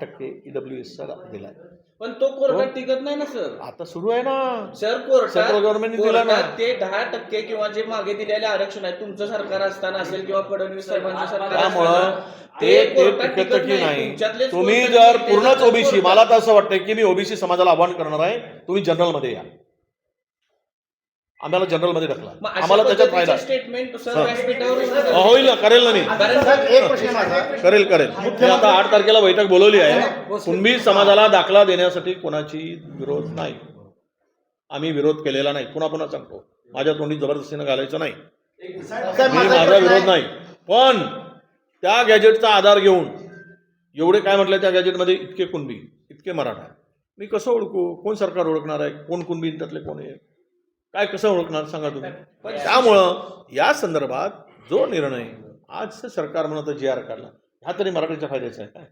टक्के ईडब्ल्यू एसचा दिलाय. पण तो कोर्टात टिकत नाही ना सर. आता सुरू आहे ना. सर कोर्टात ने दिला ना. कोर्टात ते दहा टक्के किंवा जे मागे दिलेले आरक्षण आहे तुमचं सरकार असताना असेल किंवा फडणवीस साहेबांचं सरकार त्यामुळं असताना ते ते कोर्टात टिकत टिकत की नाही. तुमच्यातलेच तुम्ही कोर्टात जर पूर्णच ओबीसी कोर्टात- मला तर असं वाटतंय की मी ओबीसी समाजाला आव्हान करणार आहे. तुम्ही जनरलमध्ये या. आम्हाला जनरलमध्ये अशा आम्हाला त्याच्यात फायदा स्टेटमेंट हा. होईल ना करेल ना मी. करेल करेल. मी आता आठ तारखेला बैठक बोलवली आहे. कुणबी समाजाला दाखला देण्यासाठी कोणाची विरोध नाही. आम्ही विरोध केलेला नाही. पुन्हा पुन्हा सांगतो. माझ्या तोंडी जबरदस्तीनं घालायचं नाही. माझा एक माझा प्रश्न विरोध. नाही. पण त्या गॅजेटचा आधार घेऊन एवढे काय म्हटलं त्या गॅजेटमध्ये इतके कुणबी इतके मराठा. मी कसं ओळखू? कोण सरकार ओळखणार आहे? कोण कुणबी त्यातले कोण आहे? काय कसं ओळखणार सांगा तुम्ही? त्यामुळं या संदर्भात जो निर्णय आजचं सरकार म्हणत जी आर काढला हा तरी मराठीच्या फायद्याचा आहे काय?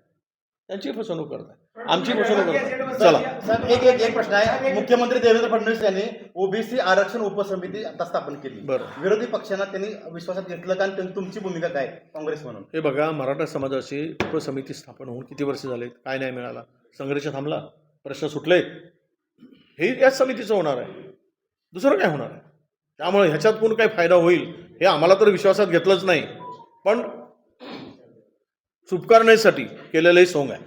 त्यांची फसवणूक करताय. आमची फसवणूक करताय. चला. साहेब एक एक एक प्रश्न आहे. मुख्यमंत्री देवेंद्र फडणवीस यांनी ओबीसी आरक्षण उपसमिती आता स्थापन केली. बरं. विरोधी पक्षांना त्यांनी विश्वासात घेतलं का आणि तुम- तुमची भूमिका काय? काँग्रेस म्हणून. हे बघा मराठा समाजाची उपसमिती स्थापन होऊन किती वर्ष झालेत? काय नाही मिळाला? संघर्ष थांबला? प्रश्न सुटलेत? हे याच समितीचं होणार आहे. दुसरं काय होणार? आहे त्यामुळे ह्याच्यात कोण काय फायदा होईल हे आम्हाला तर विश्वासात घेतलंच नाही. पण चुपकारण्यासाठी केलेलं हे सोंग आहे.